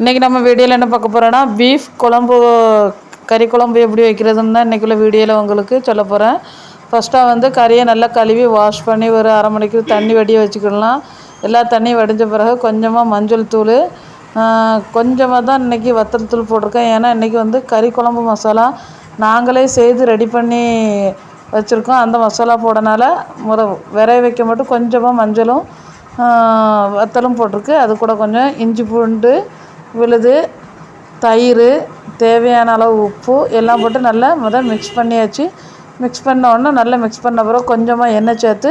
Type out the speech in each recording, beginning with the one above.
இன்றைக்கி நம்ம வீடியோவில் என்ன பார்க்க போகிறோன்னா பீஃப் குழம்பு கறி குழம்பு எப்படி வைக்கிறதுன்னு தான் இன்றைக்குள்ள வீடியோவில் உங்களுக்கு சொல்ல போகிறேன் ஃபஸ்ட்டாக வந்து கறியை நல்லா கழுவி வாஷ் பண்ணி ஒரு அரை மணிக்கு தண்ணி வடிய வச்சுக்கிடலாம். எல்லா தண்ணியும் வடிஞ்ச பிறகு கொஞ்சமாக மஞ்சள் தூள் கொஞ்சமாக தான் இன்றைக்கி வத்தல் தூள் போட்டிருக்கேன். ஏன்னா இன்றைக்கி வந்து கறி குழம்பு மசாலா நாங்களே செய்து ரெடி பண்ணி வச்சுருக்கோம். அந்த மசாலா போடனால முறை விரைய வைக்க மட்டும் கொஞ்சமாக மஞ்சளும் வத்தலும் போட்டிருக்கு. அது கூட கொஞ்சம் இஞ்சி பூண்டு விழுது தயிர் தேவையான அளவு உப்பு எல்லாம் போட்டு நல்லா முதல் மிக்ஸ் பண்ணியாச்சு. மிக்ஸ் பண்ண உடனே நல்லா மிக்ஸ் பண்ண பிறகு கொஞ்சமாக எண்ணெய் சேர்த்து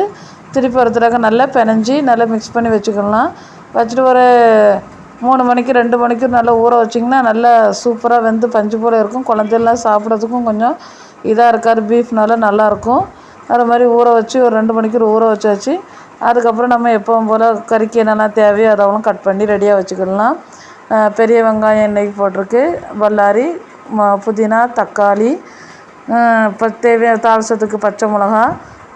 திருப்பி ஒருத்தராக நல்லா பினஞ்சி நல்லா மிக்ஸ் பண்ணி வச்சுக்கலாம். வச்சுட்டு ஒரு மூணு மணிக்கு ரெண்டு மணிக்கு நல்லா ஊற வச்சிங்கன்னா நல்லா சூப்பராக வெந்து பஞ்சு போல் இருக்கும். குழந்தைலாம் சாப்பிட்றதுக்கும் கொஞ்சம் இதாக இருக்காது. பீஃப்னால நல்லாயிருக்கும் அது மாதிரி ஊற வச்சு ஒரு ரெண்டு மணிக்கு ஊற வச்சாச்சு. அதுக்கப்புறம் நம்ம எப்பவும் போல் கறிக்கு என்னென்ன தேவையோ அதெல்லாம் கட் பண்ணி ரெடியாக வச்சுக்கலாம். பெரிய வெங்காயம் இன்றைக்கி போட்டிருக்கு. வல்லாரி புதினா தக்காளி இப்போ தேவையான தாளசத்துக்கு பச்சை மிளகா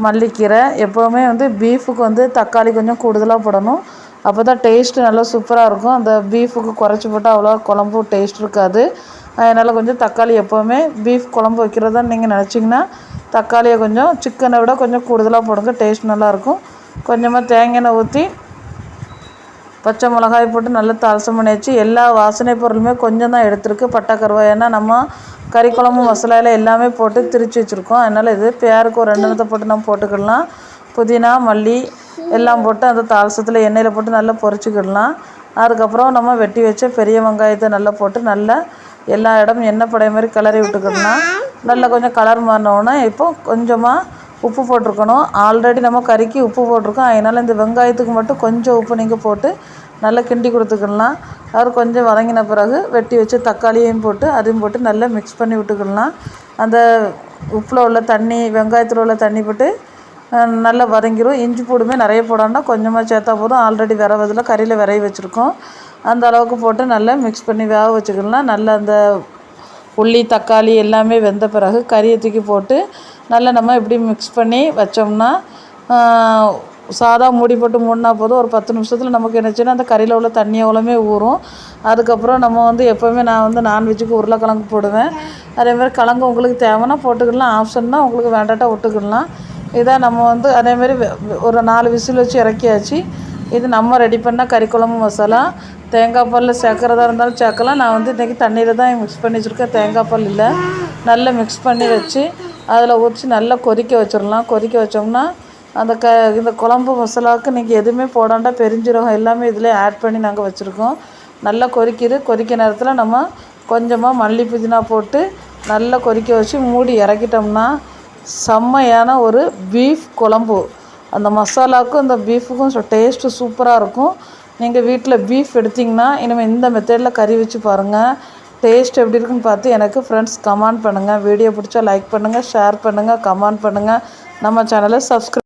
மல்லிக்கீரை எப்போவுமே வந்து பீஃபுக்கு வந்து தக்காளி கொஞ்சம் கூடுதலாக போடணும். அப்போ தான் டேஸ்ட்டு நல்லா சூப்பராக இருக்கும். அந்த பீஃபுக்கு குறைச்சி போட்டால் அவ்வளோ குழம்பு டேஸ்ட் இருக்காது. அதனால் கொஞ்சம் தக்காளி எப்போவுமே பீஃப் குழம்பு வைக்கிறதா நீங்கள் நினச்சிங்கன்னா தக்காளியை கொஞ்சம் சிக்கனை விட கொஞ்சம் கூடுதலாக போடுங்க. டேஸ்ட் நல்லாயிருக்கும் கொஞ்சமாக தேங்காய் எண்ணெய் ஊற்றி பச்சை மிளகாய் போட்டு நல்லா தாளசம் பண்ணி வச்சு எல்லா வாசனை பொருளுமே கொஞ்சம் தான் எடுத்துருக்கு பட்டை கருவாய் ஏன்னா நம்ம கறி குழம்பு மசாலாவில் எல்லாமே போட்டு திரிச்சு வச்சுருக்கோம். அதனால் இது பேருக்கு ஒரு ரெண்டு நிமிஷத்தை போட்டு நம்ம போட்டுக்கிடலாம். புதினா மல்லி எல்லாம் போட்டு அந்த தாளசத்தில் எண்ணெயில் போட்டு நல்லா பொரிச்சிக்கிடலாம். அதுக்கப்புறம் நம்ம வெட்டி வச்ச பெரிய வெங்காயத்தை நல்லா போட்டு நல்லா எல்லா இடமும் எண்ணெய் படைய மாதிரி கிளறி விட்டுக்கிடலாம். நல்லா கொஞ்சம் கலர் மாறினோன்னா இப்போ கொஞ்சமாக உப்பு போட்டிருக்கணும். ஆல்ரெடி நம்ம கறிக்கு உப்பு போட்டிருக்கோம். அதனால் இந்த வெங்காயத்துக்கு மட்டும் கொஞ்சம் உப்பு நீங்கள் போட்டு நல்லா கிண்டி கொடுத்துக்கலாம். அவர் கொஞ்சம் வதங்கின பிறகு வெட்டி வச்சு தக்காளியையும் போட்டு அதையும் போட்டு நல்லா மிக்ஸ் பண்ணி விட்டுக்கலாம். அந்த உப்பில் உள்ள தண்ணி வெங்காயத்தில் உள்ள தண்ணி போட்டு நல்லா வதங்கிடும் இஞ்சி பூடுமே நிறைய போடணும்னா கொஞ்சமாக சேர்த்தா போதும். ஆல்ரெடி விரவதில் கறியில் விரைய வச்சுருக்கோம். அந்த அளவுக்கு போட்டு நல்லா மிக்ஸ் பண்ணி வேக வச்சுக்கலாம். நல்லா அந்த உள்ளி தக்காளி எல்லாமே வெந்த பிறகு கறியை தூக்கி போட்டு நல்லா நம்ம இப்படி மிக்ஸ் பண்ணி வச்சோம்னா சாதா மூடி போட்டு மூடினா போதும். ஒரு பத்து நிமிஷத்தில் நமக்கு என்னச்சுன்னா அந்த கறியில் உள்ள தண்ணி எவ்வளோமே ஊறும். அதுக்கப்புறம் நம்ம வந்து எப்போவுமே நான் வந்து நான்வெஜ்ஜுக்கு உருளைக்கிழங்கு போடுவேன். அதேமாதிரி கிழங்கு உங்களுக்கு தேவைன்னா போட்டுக்கலாம். ஆப்ஷன்னா உங்களுக்கு வேண்டாட்டா விட்டுக்கலாம் இதான் நம்ம வந்து அதேமாரி ஒரு நாலு விசில் வச்சு இறக்கியாச்சு. இது நம்ம ரெடி பண்ணால் கறி குழம்பு மசாலா. தேங்காய் பாலில் சேர்க்குறதா இருந்தாலும் சேர்க்கலாம். நான் வந்து இன்றைக்கி தண்ணியில் தான் மிக்ஸ் பண்ணி வச்சுருக்கேன். தேங்காய் பால் இல்லை. நல்லா மிக்ஸ் பண்ணி வச்சு அதில் ஊற்றி நல்லா கொதிக்க வச்சிடலாம். கொதிக்க வச்சோம்னா அந்த க இந்த குழம்பு மசாலாவுக்கு நீங்கள் எதுவுமே போடாண்டா பெருஞ்சீரகம் எல்லாமே இதில் ஆட் பண்ணி நாங்கள் வச்சுருக்கோம். நல்லா கொதிக்கிது. கொதிக்க நேரத்தில் நம்ம கொஞ்சமாக மல்லி புதினா போட்டு நல்லா கொதிக்க வச்சு மூடி இறக்கிட்டோம்னா செம்மையான ஒரு பீஃப் குழம்பு. அந்த மசாலாவுக்கும் இந்த பீஃபுக்கும் டேஸ்ட்டு சூப்பராக இருக்கும். நீங்கள் வீட்டில் பீஃப் எடுத்திங்கன்னா இனிமேல் இந்த மெத்தடில் கறி வச்சு பாருங்கள் டேஸ்ட் எப்படி இருக்குன்னு பார்த்து எனக்கு ஃப்ரெண்ட்ஸ் கமெண்ட் பண்ணுங்கள் வீடியோ பிடிச்சா லைக் பண்ணுங்கள் ஷேர் பண்ணுங்கள் கமெண்ட் பண்ணுங்கள் நம்ம சேனலை சப்ஸ்கிரைப்